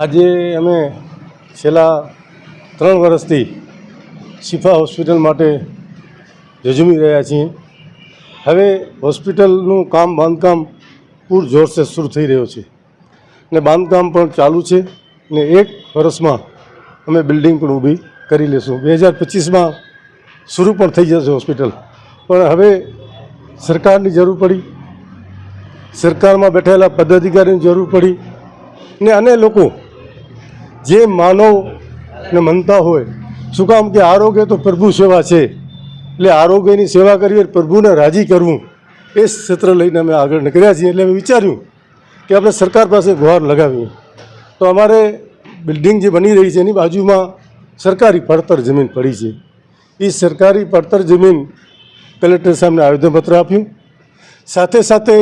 આજે અમે છેલ્લા ત્રણ વર્ષથી શિફા હોસ્પિટલ માટે જજુમી રહ્યા છીએ. હવે હોસ્પિટલનું કામ બાંધકામ પૂર જોરશે શરૂ થઈ રહ્યો છે ને બાંધકામ પણ ચાલુ છે ને એક વર્ષમાં અમે બિલ્ડિંગ પણ ઊભી કરી લેશું. બે હજાર પચીસમાં શરૂ પણ થઈ જશે હોસ્પિટલ. પણ હવે સરકારની જરૂર પડી. સરકારમાં બેઠેલા પદાધિકારીની જરૂર પડી. ને અને લોકો જે માનવને માનતા હોય, શું કામ કે આરોગ્ય તો પ્રભુ સેવા છે. એટલે આરોગ્યની સેવા કરીએ પ્રભુને રાજી કરવું, એ ક્ષેત્ર લઈને અમે આગળ નીકળ્યા છીએ. એટલે અમે વિચાર્યું કે આપણે સરકાર પાસે ગુહાર લગાવીએ. તો અમારે બિલ્ડિંગ જે બની રહી છે, એની બાજુમાં સરકારી પડતર જમીન પડી છે. એ સરકારી પડતર જમીન કલેક્ટર સાહેબને આવેદનપત્ર આપ્યું. સાથે સાથે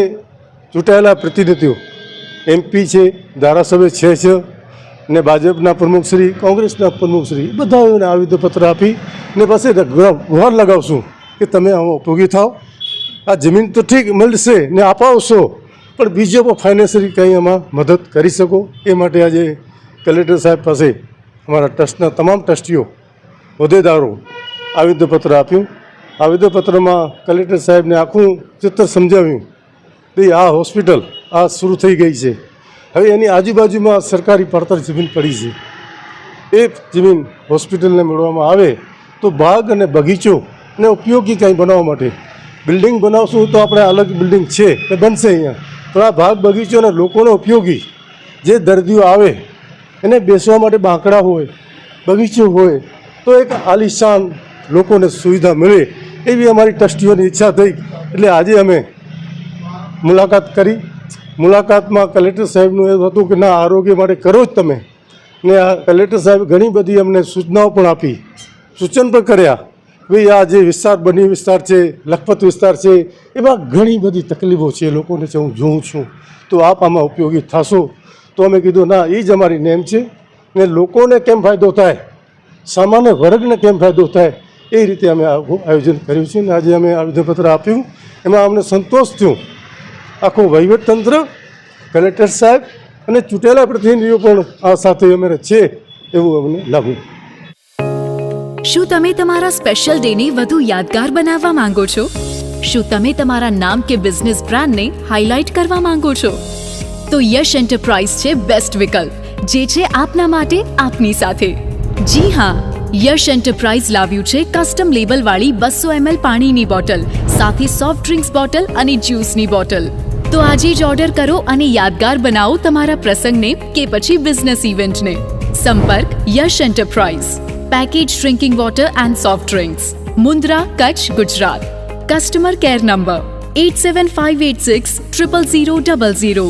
ચૂંટાયેલા પ્રતિનિધિઓ એમપી છે, ધારાસભ્ય છે છે ને ભાજપના પ્રમુખશ્રી કોંગ્રેસના પ્રમુખશ્રી બધાઓને આવેદનપત્ર આપી, ને પછી ગુહાર લગાવશું કે તમે આમાં ઉપયોગી થાઓ. આ જમીન તો ઠીક મળશે ને અપાવશો પણ બીજો પણ ફાઇનાન્શિયલી કંઈ એમાં મદદ કરી શકો, એ માટે આજે કલેક્ટર સાહેબ પાસે અમારા ટ્રસ્ટના તમામ ટ્રસ્ટીઓ, હોદ્દેદારો આવેદનપત્ર આપ્યું. આવેદનપત્રમાં કલેક્ટર સાહેબને આખું ચિત્ર સમજાવ્યું કે આ હોસ્પિટલ આ શરૂ થઈ ગઈ છે. હવે એની આજુબાજુમાં સરકારી પડતર જમીન પડી છે. એ જમીન હોસ્પિટલને મેળવવામાં આવે તો બાગ અને બગીચો ને ઉપયોગી કંઈ બનાવવા માટે. બિલ્ડિંગ બનાવશું તો આપણે અલગ બિલ્ડિંગ છે એ બનશે અહીંયા. પણ આ ભાગ બગીચો અને લોકોને ઉપયોગી જે દર્દીઓ આવે એને બેસવા માટે બાંકડા હોય, બગીચો હોય તો એક આલિશાન લોકોને સુવિધા મળે એવી અમારી ટ્રસ્ટીઓની ઈચ્છા થઈ. એટલે આજે અમે મુલાકાત કરી. મુલાકાતમાં કલેક્ટર સાહેબનું એવું હતું કે, ના, આરોગ્ય માટે કરો જ તમે. ને આ કલેક્ટર સાહેબ ઘણી બધી અમને સૂચનાઓ પણ આપી. સૂચન પણ કર્યા ભાઈ, આ જે વિસ્તાર બની વિસ્તાર છે, લખપત વિસ્તાર છે, એમાં ઘણી બધી તકલીફો છે લોકોને છે હું જોઉં છું. તો આપ આમાં ઉપયોગી થશો. તો અમે કીધું, ના એ જ અમારી નેમ છે. ને લોકોને કેમ ફાયદો થાય? સામાન્ય વર્ગને કેમ ફાયદો થાય? એ રીતે અમે આયોજન કર્યું છે અને આજે અમે આવેદનપત્ર આપ્યું. એમાં અમને સંતોષ થયો. આખું વહીવટતંત્ર, કલેક્ટર સાહેબ અને ચૂંટેલા પ્રતિનિધિઓ પણ આ સાથે અમારે છે એવું અમને લાગ્યું શું તમે તમારા સ્પેશિયલ ડેને વધુ યાદગાર બનાવવા માંગો છો? શું તમે તમારા નામ કે બિઝનેસ બ્રાન્ડને હાઇલાઇટ કરવા માંગો છો? તો યશ એન્ટરપ્રાઇઝ છે બેસ્ટ વિકલ્પ, જે છે આપના માટે આપની સાથે. જી હા યશ એન્ટરપ્રાઇઝ લાવ્યું છે કસ્ટમ લેબલ વાળી બસો એમએલ પાણીની બોટલ સાથે સોફ્ટ ડ્રિંક્સ બોટલ અને જ્યુસની બોટલ તો આજે જ ઓર્ડર કરો અને યાદગાર બનાવો તમારા પ્રસંગને કે પછી બિઝનેસ ઇવેન્ટને સંપર્ક Yash enterprise package drinking water and soft drinks Mundra Kutch Gujarat customer care number eight seven five eight six triple zero double zero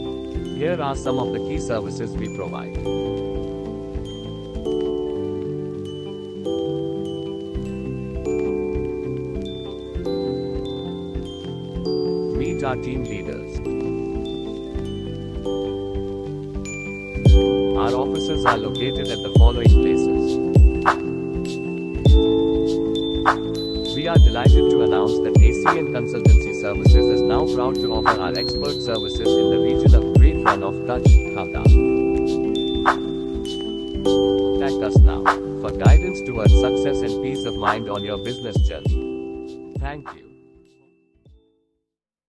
Here are some of the key services we provide. Meet our team leaders. Our offices are located at the following places. We are delighted to announce that ACN Consultancy Services is now proud to offer our expert services in the region of Run of Khavda. Contact us now for guidance towards success and peace of mind on your business journey. Thank you.